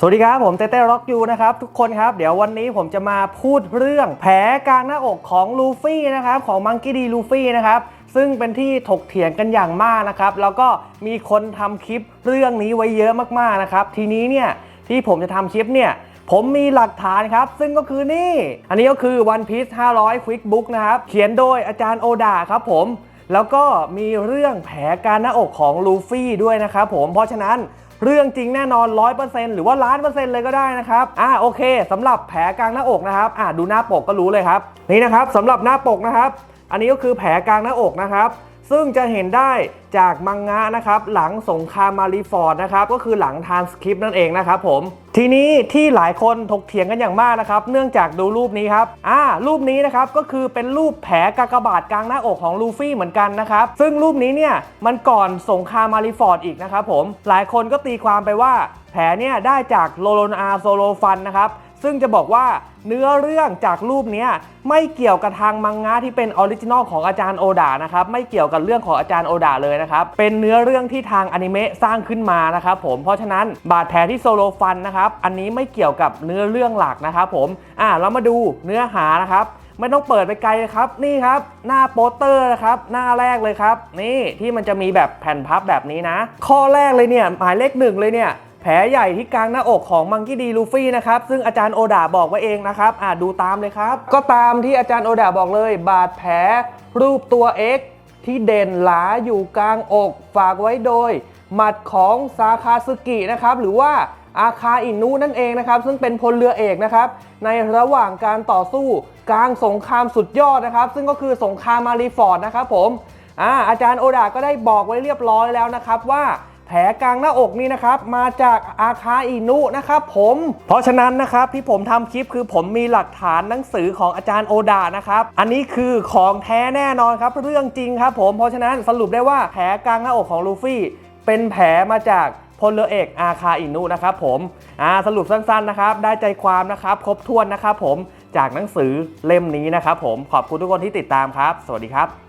สวัสดีครับ ผมเต้เต้ร็อกยูนะครับ ทุกคนครับ เดี๋ยววันนี้ผมจะมาพูดเรื่องแผลกลางหน้าอกของลูฟี่นะครับ ของมังกี้ดีลูฟี่นะครับซึ่งเป็นที่ถกเถียงกันอย่างมากนะครับ แล้วก็มีคนทำคลิปเรื่องนี้ไว้เยอะมากๆนะครับ ทีนี้เนี่ยที่ผมจะทำคลิปเนี่ยผมมีหลักฐานครับ ซึ่งก็คือนี่ อันนี้ก็คือ One Piece 500 Quick Book นะครับ เขียนโดยอาจารย์โอดาครับผมแล้วก็มีเรื่องแผลการหน้าอกของลูฟี่ด้วยนะครับผมเพราะฉะนั้น เรื่องจริงแน่นอน 100%หรือว่าล้านเปอร์เซ็นต์เลยก็ได้นะครับอ่าโอเคสำหรับแผลกลางหน้าอกนะครับอ่าดูหน้าปกก็รู้เลยครับนี่นะครับสำหรับหน้าปกนะครับ อันนี้ก็คือแผลกลางหน้าอกนะครับ ซึ่งจะเห็นได้จากมังงะนะครับหลังสงครามมารีฟอร์ดนะครับก็คือหลังทานสคริปต์นั่นเองนะครับผมทีนี้ที่หลายคนถกเถียงกันอย่างมากนะครับ เนื่องจากดูรูปนี้ครับอ่ารูปนี้นะครับก็คือเป็นรูปแผลกากบาทกลางหน้าอกของลูฟี่เหมือนกันนะครับ ซึ่งรูปนี้เนี่ยมันก่อนสงครามมารีฟอร์ดอีกนะครับผมหลายคนก็ตีความไปว่าแผลเนี่ยได้จากโลโลนอาโซโลฟันนะครับ ซึ่งจะบอกว่าเนื้อเรื่องจากรูปนี้ไม่เกี่ยวกับทางมังงะที่เป็นออริจินอลของอาจารย์โอดานะครับไม่เกี่ยวกับเรื่องของอาจารย์โอดาเลยนะครับเป็นเนื้อเรื่องที่ทางอนิเมะสร้างขึ้นมานะครับผมเพราะฉะนั้นบาดแผลที่โซโลฟันนะครับอันนี้ไม่เกี่ยวกับเนื้อเรื่องหลักนะครับผมอ่าเรามาดูเนื้อหานะครับไม่ต้องเปิดไปไกลเลยครับ นี่ครับ หน้าโปสเตอร์นะครับ หน้าแรกเลยครับ นี่ที่มันจะมีแบบแผ่นพับแบบนี้นะ ข้อแรกเลยเนี่ย หมายเลขหนึ่งเลยเนี่ย แผลใหญ่ที่กลางหน้าอกของมังกี้ดีลูฟี่นะครับซึ่งอาจารย์โอดาบอกไว้เองนะครับอ่าดูตามเลยครับ ก็ตามที่อาจารย์โอดาบอกเลย บาดแผลรูปตัว X ที่เด่นหลาอยู่กลางอกฝากไว้โดย หมัดของซาคาสึกินะครับหรือว่าอาคาอินุนั่นเองนะครับซึ่งเป็นพลเรือเอกนะครับในระหว่างการต่อสู้กลางสงครามสุดยอดนะครับ ซึ่งก็คือสงครามมารีฟอร์ดนะครับผมอาอาจารย์โอดาก็ได้บอกไว้เรียบร้อยแล้วนะครับว่า แผลกลางหน้าอกนี่นะครับมาจากอาคาอินุนะครับผมเพราะฉะนั้นนะครับที่ผมทำคลิปคือผมมีหลักฐานหนังสือของอาจารย์โอดานะครับอันนี้คือของแท้แน่นอนครับเรื่องจริงครับผมเพราะฉะนั้นสรุปได้ว่าแผลกลางหน้าอกของลูฟี่เป็นแผลมาจากพลเรือเอกอาคาอินุนะครับผมอ่าสรุปสั้นๆนะครับ ได้ใจความนะครับ ครบถ้วนนะครับผมจากหนังสือเล่มนี้นะครับผมขอบคุณทุกคนที่ติดตามครับ สวัสดีครับ